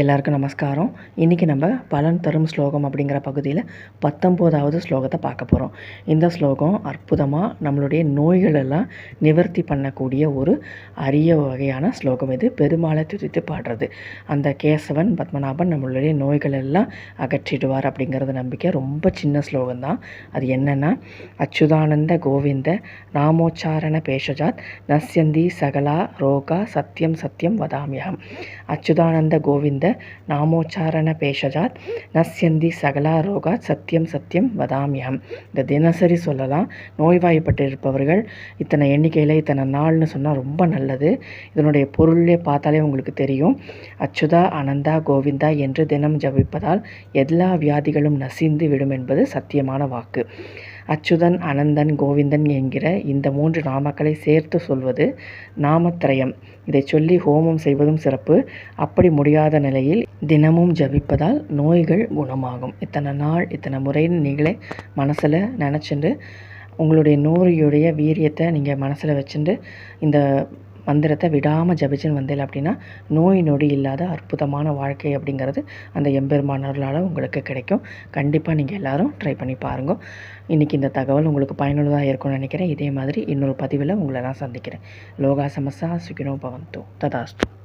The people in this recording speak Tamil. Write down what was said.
எல்லாருக்கும் நமஸ்காரம். இன்றைக்கி நம்ம பலன் தரும் ஸ்லோகம் அப்படிங்கிற பகுதியில் பத்தொம்போதாவது ஸ்லோகத்தை பார்க்க போகிறோம் இந்த ஸ்லோகம் அற்புதமாக நம்மளுடைய நோய்களெல்லாம் நிவர்த்தி பண்ணக்கூடிய ஒரு அரிய வகையான ஸ்லோகம் இது. பெருமாளை துதித்து பாடுறது. அந்த கேசவன் பத்மநாபன் நம்மளுடைய நோய்களெல்லாம் அகற்றிடுவார் அப்படிங்கிறது நம்பிக்கை ரொம்ப சின்ன ஸ்லோகம் தான் அது என்னென்னா அச்சுதானந்த கோவிந்த நாமோச்சாரண பேஷஜாத் நஸ்யந்தி சகலா ரோகா சத்தியம் சத்தியம் வதாமியம். அச்சுதானந்த கோவிந்த நாமோச்சாரண பேஷஜாத் நஸ்யந்தி சகலா ரோகாத் சத்தியம் சத்தியம் வதாமியம் இந்த தினசரி சொல்லலாம் நோய்வாய்ப்பட்டிருப்பவர்கள் இத்தனை எண்ணிக்கையில் இத்தனை நாள்னு சொன்னால் ரொம்ப நல்லது. இதனுடைய பொருளே பார்த்தாலே உங்களுக்கு தெரியும். அச்சுதா அனந்தா கோவிந்தா என்று தினம் ஜபிப்பதால் எல்லா வியாதிகளும் நசிந்து விடும் என்பது சத்தியமான வாக்கு. அச்சுதன் அனந்தன் கோவிந்தன் என்கிற இந்த மூன்று நாமக்களை சேர்த்து சொல்வது நாமத்திரயம் இதை சொல்லி ஹோமம் செய்வதும் சிறப்பு. அப்படி முடியாத நிலையில் தினமும் ஜபிப்பதால் நோய்கள் குணமாகும். இத்தனை நாள் இத்தனை முறைன்னு நீங்களே மனசில் நினச்சிண்டு உங்களுடைய நோயுடைய வீரியத்தை நீங்கள் மனசில் வச்சுட்டு இந்த மந்திரத்தை விடாமல் ஜபிச்சுன்னு வந்தேன் அப்படின்னா நோய் நொடி இல்லாத அற்புதமான வாழ்க்கை அப்படிங்கிறது அந்த எம்பெருமானர்களால் உங்களுக்கு கிடைக்கும். கண்டிப்பாக நீங்கள் எல்லோரும் ட்ரை பண்ணி பாருங்கள் இன்றைக்கி இந்த தகவல் உங்களுக்கு பயனுள்ளதாக இருக்கும்னு நினைக்கிறேன். இதே மாதிரி இன்னொரு பதிவில் உங்களை நான் சந்திக்கிறேன். லோகா சமஸ்தா சுகினோ பவந்தோ ததாஸ்து.